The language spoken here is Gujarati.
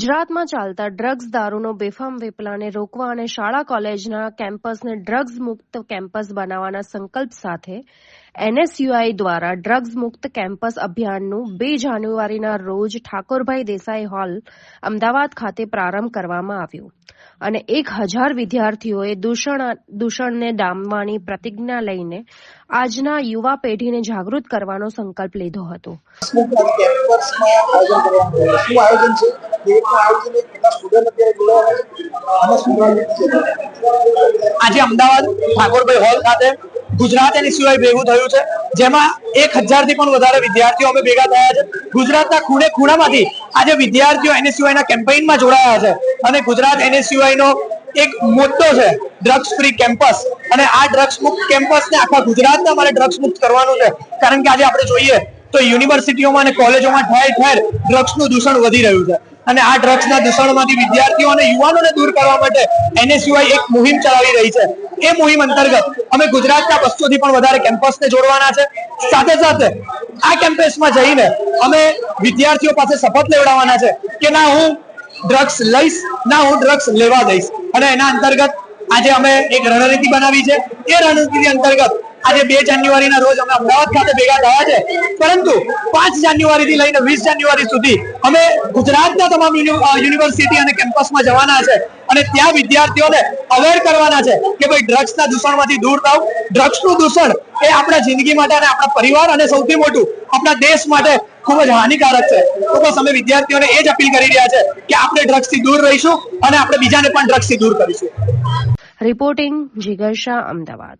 ગુજરાતમાં ચાલતા ડ્રગ્સ દારૂનો બેફામ વેપલાને રોકવા અને શાળા કોલેજના કેમ્પસને ડ્રગ્સ મુક્ત કેમ્પસ બનાવવાના સંકલ્પ સાથે એનએસયુઆઈ દ્વારા ડ્રગ્સ મુક્ત કેમ્પસ અભિયાનનું બે જાન્યુઆરીના રોજ ઠાકોરભાઈ દેસાઈ હોલ, અમદાવાદ ખાતે પ્રારંભ કરવામાં આવ્યું. અને એક હજાર વિદ્યાર્થીઓએ દૂષણ દૂષણને ડામવાની પ્રતિજ્ઞા લઈને આજના યુવા પેઢીને જાગૃત કરવાનો સંકલ્પ લીધો હતો. આયોજન છે? આજે અમદાવાદ ઠાકોરભાઈ હોલ ખાતે ગુજરાત એની સિવાય ભેગું થયું છે. જેમાં એક હજારથી પણ વધારે વિદ્યાર્થીઓ અમે ભેગા થયા છે. ગુજરાતના ખૂણે ખૂણામાંથી આજે વિદ્યાર્થીઓ એનએસયુઆઈ ના કેમ્પેઇનમાં જોડાયા છે. અને ગુજરાત એનએસયુઆઈ નો એક મોટો છે ડ્રગ્સ ફ્રી કેમ્પસ અને આ ડ્રગ્સ મુક્ત કેમ્પસ ને આખા ગુજરાતને અમારે ડ્રગ્સ મુક્ત કરવાનું છે. કારણ કે આજે આપણે જોઈએ તો યુનિવર્સિટીઓમાં અને કોલેજોમાં ઠેર ઠેર ડ્રગ્સનું દૂષણ વધી રહ્યું છે. અને આ ડ્રગ્સના દૂષણમાંથી વિદ્યાર્થીઓ અને યુવાનોને દૂર કરવા માટે એનએસયુઆઈ એક મુહિમ ચલાવી રહી છે. એ મુહિમ અંતર્ગત અમે ગુજરાતના બસો થી પણ વધારે કેમ્પસને જોડવાના છે. સાથે સાથે આ કેમ્પસમાં જઈને અમે વિદ્યાર્થીઓ પાસે શપથ લેવડાવવાના છે કે ના હું ડ્રગ્સ લઈશ, ના હું ડ્રગ્સ લેવા દઈશ. અને એના અંતર્ગત આજે અમે એક રણનીતિ બનાવી છે. એ રણનીતિ અંતર્ગત આજે બે જાન્યુઆરીના રોજ અમે અમદાવાદ ખાતે ભેગા થયા છે. પરંતુ પાંચ જાન્યુઆરી થી લઈને વીસ જાન્યુઆરી સુધી અમે ગુજરાતના તમામ યુનિવર્સિટી અને કેમ્પસમાં જવાના છે. અને ત્યાં વિદ્યાર્થીઓને અવેર કરવાના છે કે ભાઈ ડ્રગ્સના દૂષણમાંથી દૂર થાવ. ડ્રગ્સનું દૂષણ એ આપણા જિંદગી માટે અને આપણા પરિવાર અને સૌથી મોટું આપણા દેશ માટે ખૂબ જ હાનિકારક છે. તો બસ અમે વિદ્યાર્થીઓને એ જ અપીલ કરી રહ્યા છે કે આપણે ડ્રગ્સથી દૂર રહીશું અને આપણે બીજાને પણ ડ્રગ્સથી દૂર કરીશું. રિપોર્ટિંગ જીગર શાહ, અમદાવાદ.